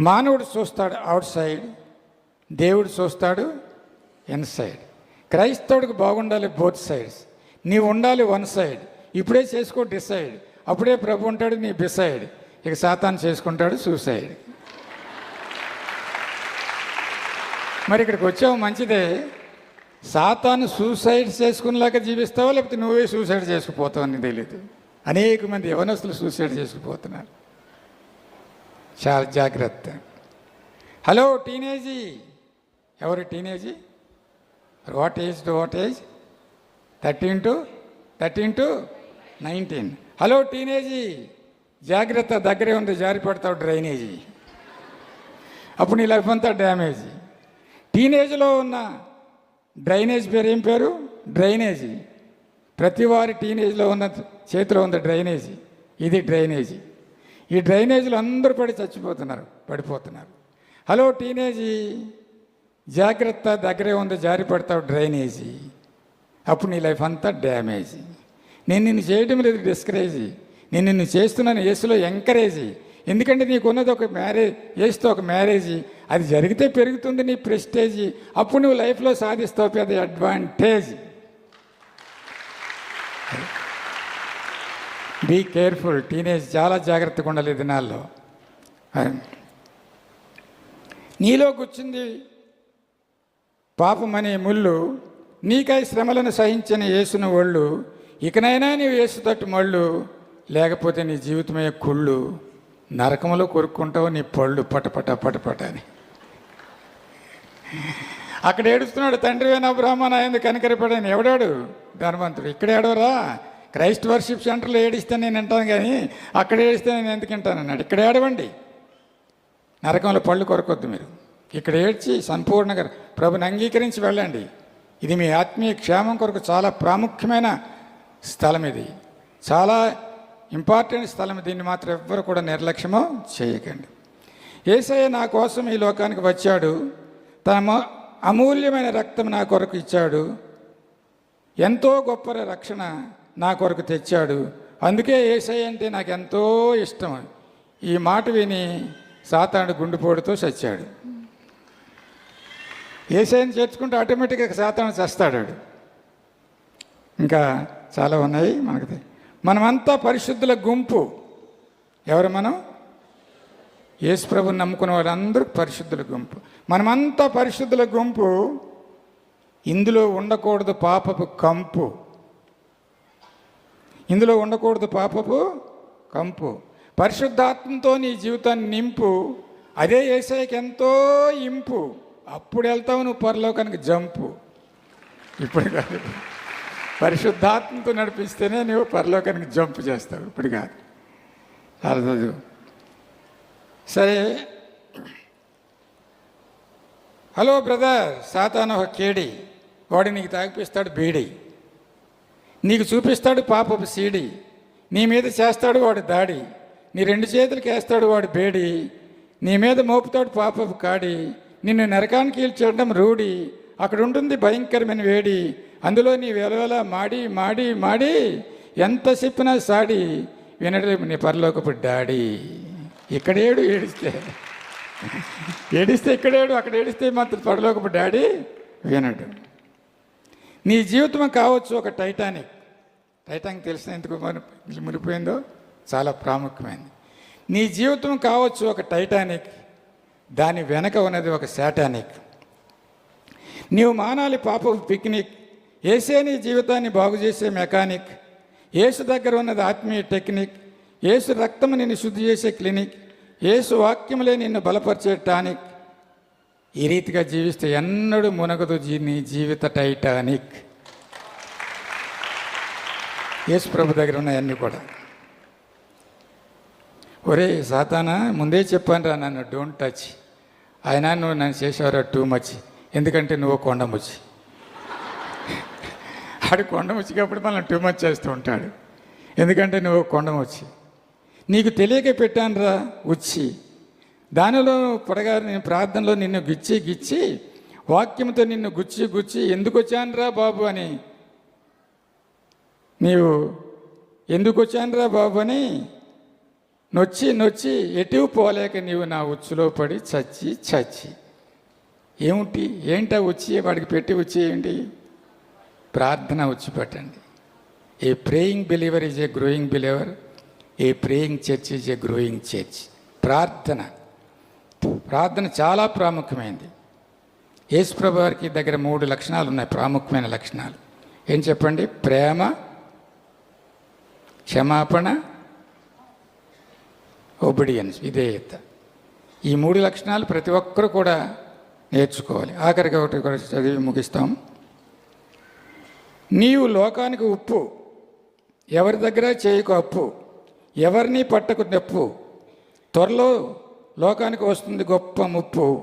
మానవుడు చూస్తాడు out side దేవుడు చూస్తాడు ఇన్సైడ్ క్రైస్తవుడికి బాగుండాలి బోత్ సైడ్స్. నీవు ఉండాలి వన్ సైడ్. ఇప్పుడే చేసుకో డిసైడ్ అప్పుడే ప్రభు ఉంటాడు నీ బిసైడ్ ఇక శాతాన్ని చేసుకుంటాడు సూసైడ్. మరి ఇక్కడికి వచ్చావు మంచిదే. సాతాను సూసైడ్ చేసుకునేలాగా జీవిస్తావా? లేకపోతే నువ్వే సూసైడ్ చేసుకుపోతావు అని తెలియదు అనేక మంది యవనస్తులు సూసైడ్ చేసుకుపోతున్నారు. చాలా జాగ్రత్త. Hello teenage. ఎవరు teenage? What age to what age? Thirteen to thirteen to nineteen. Hello teenage. జాగ్రత్త దగ్గరే ఉంది జారి పడతావు డ్రైనేజీ. అప్పుడు నీ లైఫ్ అంతా డ్యామేజ్. టీనేజ్లో ఉన్న డ్రైనేజ్ పేరు ఏం పేరు? డ్రైనేజీ. ప్రతి వారి టీనేజ్లో ఉన్న చేతిలో ఉంది డ్రైనేజీ. ఇది డ్రైనేజీ. ఈ డ్రైనేజీలు అందరూ పడి చచ్చిపోతున్నారు పడిపోతున్నారు. హలో టీనేజీ జాగ్రత్త దగ్గరే ఉంది జారి పడతావు డ్రైనేజీ. అప్పుడు నీ లైఫ్ అంతా డ్యామేజ్. నేను నిన్ను చేయడం లేదు డిస్కరేజ్. నేను నిన్ను చేస్తున్నాను ఏసులో ఎంకరేజీ. ఎందుకంటే నీకున్నది ఒక మ్యారేజ్ యేసుతో ఒక మ్యారేజీ. అది జరిగితే పెరుగుతుంది నీ ప్రెస్టేజీ. అప్పుడు నువ్వు లైఫ్లో సాధిస్తావు పెద్ద అడ్వాంటేజ్. బీ కేర్ఫుల్ టీనేజ్ చాలా జాగ్రత్తగా ఉండాలి ఈ దినాల్లో. నీలో కూర్చుంది పాపమనే ముళ్ళు నీకై శ్రమలను సహించిన యేసును ఒళ్ళు ఇకనైనా నీవు యేసు తట్టు మళ్ళు లేకపోతే నీ జీవితమే కుళ్ళు నరకములో కొరుక్కుంటావు నీ పళ్ళు పటపట పటపట అని. అక్కడ ఏడుస్తున్నాడు తండ్రి వేనా బ్రాహ్మణ అయింది కనికరిపడని? ఎవడాడు? ధనవంతుడు. ఇక్కడ ఏడవరా క్రైస్ట్ వర్షిప్ సెంటర్లో ఏడిస్తే నేను వింటాను కానీ అక్కడ ఏడిస్తే నేను ఎందుకు వింటాను అన్నాడు. ఇక్కడ ఏడవండి. నరకంలో పళ్ళు కొరకొద్దు మీరు. ఇక్కడ ఏడ్చి సంపూర్ణంగా ప్రభుని అంగీకరించి వెళ్ళండి. ఇది మీ ఆత్మీయ క్షేమం కొరకు చాలా ప్రాముఖ్యమైన స్థలం ఇది. చాలా ఇంపార్టెంట్ స్థలం. దీన్ని మాత్రం ఎవ్వరు కూడా నిర్లక్ష్యమో చేయకండి. ఏసయ్య నా కోసం ఈ లోకానికి వచ్చాడు. తన అమూల్యమైన రక్తం నా కొరకు ఇచ్చాడు. ఎంతో గొప్ప రక్షణ నా కొరకు తెచ్చాడు. అందుకే ఏసయ్య అంటే నాకు ఎంతో ఇష్టం. ఈ మాట విని సాతాను గుండెపోటుతో చచ్చాడు. ఏసైని చేర్చుకుంటే ఆటోమేటిక్గా సాతాను చస్తాడు ఇంకా చాలా ఉన్నాయి మనకు మనమంతా పరిశుద్ధుల గుంపు. ఎవరు మనం? యేసు ప్రభుని నమ్ముకున్న వాళ్ళందరూ పరిశుద్ధుల గుంపు. మనమంతా పరిశుద్ధుల గుంపు. ఇందులో ఉండకూడదు పాపపు కంపు. ఇందులో ఉండకూడదు పాపపు కంపు. పరిశుద్ధాత్మతో నీ జీవితాన్ని నింపు. అదే ఏసైకి ఎంతో ఇంపు. అప్పుడు వెళ్తావు నువ్వు పరలోకానికి జంపు. ఇప్పుడు కాదు. పరిశుద్ధాత్మతో నడిపిస్తేనే నువ్వు పరలోకానికి జంప్ చేస్తావు. ఇప్పుడు కాదు. అర్థదు సరే. హలో బ్రదర్ సాతాను ఒక కేడి. వాడు నీకు తాగిపిస్తాడు బీడీ. నీకు చూపిస్తాడు పాపపు సీడి. నీ మీద చేస్తాడు వాడు దాడి. నీ రెండు చేతులకి వేస్తాడు వాడు బేడి. నీ మీద మోపుతాడు పాపపు కాడి. నిన్ను నరకానికి ఈల్చేయడం రూడి అక్కడ ఉంటుంది భయంకరమైన వేడి. అందులో నీ వెలవెల మాడి మాడి మాడి. ఎంత చెప్పినా సాడి. వినడం నీ పరలోకపు డాడీ. ఇక్కడేడు ఏడిస్తే. ఏడిస్తే ఇక్కడేడు అక్కడ ఏడిస్తే మాత్రం పరలోకపు డాడీ వినడు. నీ జీవితం కావచ్చు ఒక టైటానిక్ టైటానిక్ తెలిసిన ఎందుకు మునిపోయిందో? చాలా ప్రాముఖ్యమైనది నీ జీవితం కావచ్చు ఒక టైటానిక్ దాని వెనక ఉన్నది ఒక శాటానిక్ నీవు మానాలి పాప పిక్నిక్ ఏసే నీ జీవితాన్ని బాగు చేసే మెకానిక్ ఏసు దగ్గర ఉన్నది ఆత్మీయ టెక్నిక్ ఏసు రక్తము నిన్ను శుద్ధి చేసే క్లినిక్ ఏసు వాక్యములే నిన్ను బలపరిచే టానిక్ ఈ రీతిగా జీవిస్తే ఎన్నడూ మునగదు నీ జీవిత టైటానిక్. యేసు ప్రభు దగ్గర ఉన్నాయన్నీ కూడా. ఒరే సాతానా ముందే చెప్పాను రా నన్ను డోంట్ టచ్. అయినా నువ్వు నన్ను చేసేవారా టూ మచ్? ఎందుకంటే నువ్వు కొండముచ్చి ఆడు కొండముచ్చి కాబట్టి టూ మచ్ చేస్తూ ఉంటాడు. ఎందుకంటే నువ్వు కొండముచ్చి నీకు తెలియక పెట్టాను రా ఉచ్చి. దానిలో పొడగా నేను ప్రార్థనలో నిన్ను గిచ్చి గిచ్చి వాక్యంతో నిన్ను గుచ్చి గుచ్చి ఎందుకు వచ్చానురా బాబు అని. నీవు ఎందుకు వచ్చానురా బాబు అని నొచ్చి నొచ్చి ఎటు పోలేక నీవు నా ఉచ్చులో పడి చచ్చి చచ్చి. ఏమిటి? ఏంటా వచ్చి వాడికి పెట్టి వచ్చి ఏంటి? ప్రార్థన వచ్చి పెట్టండి. A praying believer is a growing believer. A praying church is a growing church. ప్రార్థన. ప్రార్థన చాలా ప్రాముఖ్యమైంది. యేసుప్రభు వారికి దగ్గర మూడు లక్షణాలు ఉన్నాయి ప్రాముఖ్యమైన లక్షణాలు. ఏం చెప్పండి? ప్రేమ క్షమాపణ ఒబిడియన్స్ విధేయత. ఈ మూడు లక్షణాలు ప్రతి ఒక్కరు కూడా నేర్చుకోవాలి. ఆఖరికి ఒకటి కూడా చదివి ముగిస్తాం. నీవు లోకానికి ఉప్పు. ఎవరి దగ్గర చేయకు అప్పు. ఎవరిని పట్టకు నెప్పు త్వరలో లోకానికి వస్తుంది గొప్ప ముప్పు.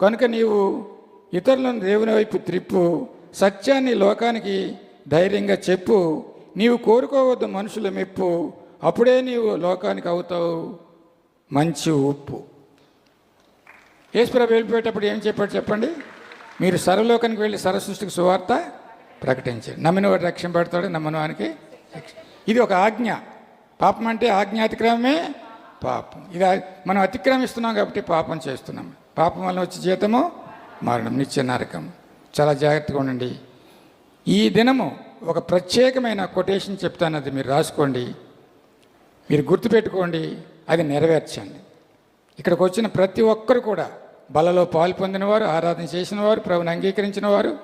కనుక నీవు ఇతరులను దేవుని వైపు త్రిప్పు సత్యాన్ని లోకానికి ధైర్యంగా చెప్పు. నీవు కోరుకోవద్దు మనుషుల మెప్పు. అప్పుడే నీవు లోకానికి అవుతావు. మంచి ఉప్పు. ఈశ్వర వెళ్ళిపోయేటప్పుడు ఏం చెప్పాడు చెప్పండి? మీరు సర్వలోకానికి వెళ్ళి సరసృష్టికి సువార్త ప్రకటించండి. నమ్మిన వాడు రక్షింపడతాడు నమ్మని వానికి ఇది ఒక ఆజ్ఞ. పాపం అంటే ఆజ్ఞాతిక్రమమే పాపం. ఇది మనం అతిక్రమిస్తున్నాం కాబట్టి పాపం చేస్తున్నాం. పాపం వల్ల వచ్చే జీతము మరణం నిత్య నరకం. చాలా జాగ్రత్తగా ఉండండి. ఈ దినము ఒక ప్రత్యేకమైన కొటేషన్ చెప్తాను అది మీరు రాసుకోండి. మీరు గుర్తుపెట్టుకోండి అది నెరవేర్చండి. ఇక్కడికి వచ్చిన ప్రతి ఒక్కరు కూడా బలలో పాలు పొందినవారు ఆరాధన చేసిన వారు ప్రభుని అంగీకరించిన వారు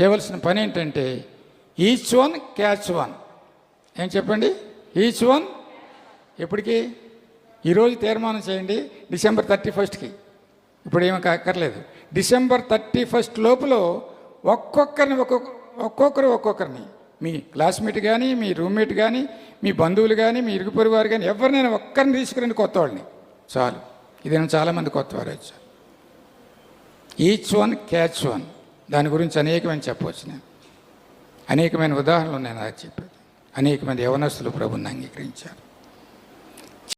చేయవలసిన పని ఏంటంటే ఈచ్ వన్ క్యాచ్ వన్ ఏం చెప్పండి? ఈచ్ వన్ ఎప్పటికీ? ఈరోజు తీర్మానం చేయండి డిసెంబర్ థర్టీ ఫస్ట్కి. ఇప్పుడు ఏమి అక్కర్లేదు. డిసెంబర్ థర్టీ ఫస్ట్ లోపల ఒక్కొక్కరిని ఒక్కొక్క ఒక్కొక్కరు ఒక్కొక్కరిని. మీ క్లాస్మేట్ కానీ మీ రూమ్మేట్ కానీ మీ బంధువులు కానీ మీ ఇరుగు పొరుగు వారు కానీ ఎవరినైనా ఒక్కరిని తీసుకురండి కొత్త వాళ్ళని చాలు. ఇదేమో చాలామంది కొత్త వారు వచ్చారు. Each one catch one. దాని గురించి అనేకమైన చెప్పవచ్చు నేను. అనేకమైన ఉదాహరణలు నేను అది చెప్పేది. అనేకమంది యవనస్తులు ప్రభుని అంగీకరించారు.